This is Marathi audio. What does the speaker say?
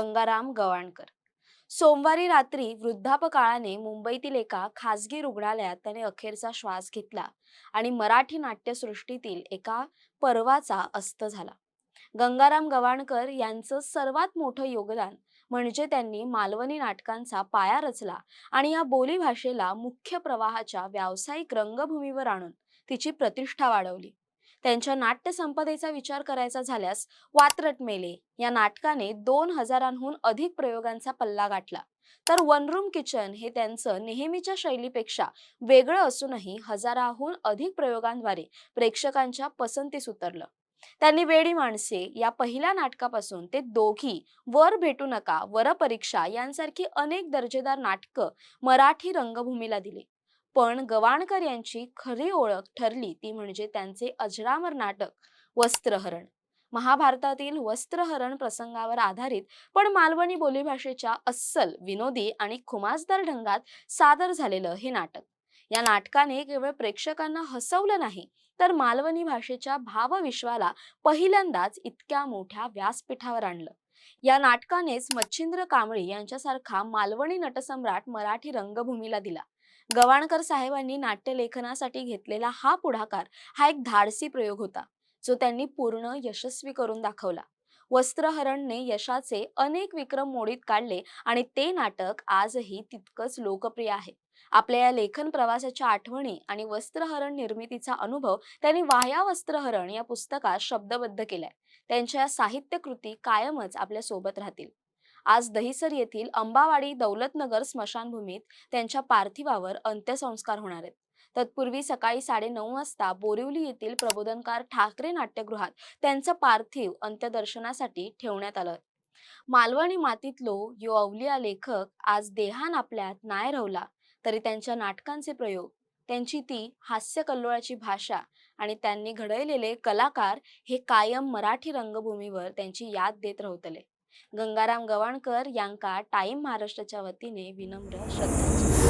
गंगाराम गवाणकर. सोमवारी रात्री वृद्धापकाळाने मुंबईतील एका खासगी रुग्णालयात त्याने अखेरचा श्वास घेतला आणि मराठी नाट्यसृष्टीतील एका पर्वाचा अस्त झाला. गंगाराम गवाणकर यांचं सर्वात मोठं योगदान म्हणजे त्यांनी मालवणी नाटकांचा पाया रचला आणि या बोलीभाषेला मुख्य प्रवाहाच्या व्यावसायिक रंगभूमीवर आणून तिची प्रतिष्ठा वाढवली. त्यांच्या नाट्यसंपदेचा विचार करायचा झाल्यास वात्रट मेले. या नाटकाने दोन हजारांहून अधिक प्रयोगांचा पल्ला गाठला. तर वन रूम किचन हे त्यांचं नेहमीच्या शैलीपेक्षा वेगळं असूनही हजाराहून अधिक प्रयोगांद्वारे प्रेक्षकांच्या पसंतीस उतरलं. त्यांनी वेडी माणसे या पहिल्या नाटकापासून ते दोघी वर भेटू नका वर परीक्षा यांसारखी अनेक दर्जेदार नाटकं मराठी रंगभूमीला दिली. पण गवाणकर यांची खरी ओळख ठरली ती म्हणजे त्यांचे अजरामर नाटक वस्त्रहरण. महाभारतातील वस्त्रहरण प्रसंगावर आधारित पण मालवणी बोलीभाषेच्या अस्सल विनोदी आणि खुमासदार ढंगात सादर झालेलं हे नाटक. या नाटकाने केवळ प्रेक्षकांना हसवलं नाही तर मालवणी भाषेच्या भावविश्वाला पहिल्यांदाच इतक्या मोठ्या व्यासपीठावर आणलं. या नाटकानेच मच्छिंद्र कांबळी यांच्यासारखा मालवणी नटसम्राट मराठी रंगभूमीला दिला. गवाणकर साहेबांनी नाट्यलेखनासाठी घेतलेला हा पुढाकार हा एक धाडसी प्रयोग होता जो त्यांनी पूर्ण यशस्वी करून दाखवला. वस्त्रहरणने यशाचे अनेक विक्रम मोडीत काढले आणि ते नाटक आजही तितकंच लोकप्रिय आहे. आपल्या या लेखन प्रवासाच्या आठवणी आणि वस्त्रहरण निर्मितीचा अनुभव त्यांनी वाया वस्त्रहरण या पुस्तकात शब्दबद्ध केलाय. त्यांच्या या साहित्य कृती कायमच आपल्यासोबत राहतील. आज दहिसर येथील अंबावाडी दौलतनगर स्मशानभूमीत त्यांच्या पार्थिवावर अंत्यसंस्कार होणार आहेत. तत्पूर्वी सकाळी साडेनऊ वाजता बोरिवली येथील प्रबोधनकार ठाकरे नाट्यगृहात त्यांचं पार्थिव अंत्यदर्शनासाठी ठेवण्यात आलं. मालवणी मातीतलो यो अवलिया लेखक आज देहान आपल्यात नाय रवला तरी त्यांच्या नाटकांचे प्रयोग त्यांची ती हास्य कल्लोळाची भाषा आणि त्यांनी घडवलेले कलाकार हे कायम मराठी रंगभूमीवर त्यांची याद देत राहतले गंगाराम गवाणकर यांका टाइम महाराष्ट्राच्या वतीने विनम्र श्रद्धांजली.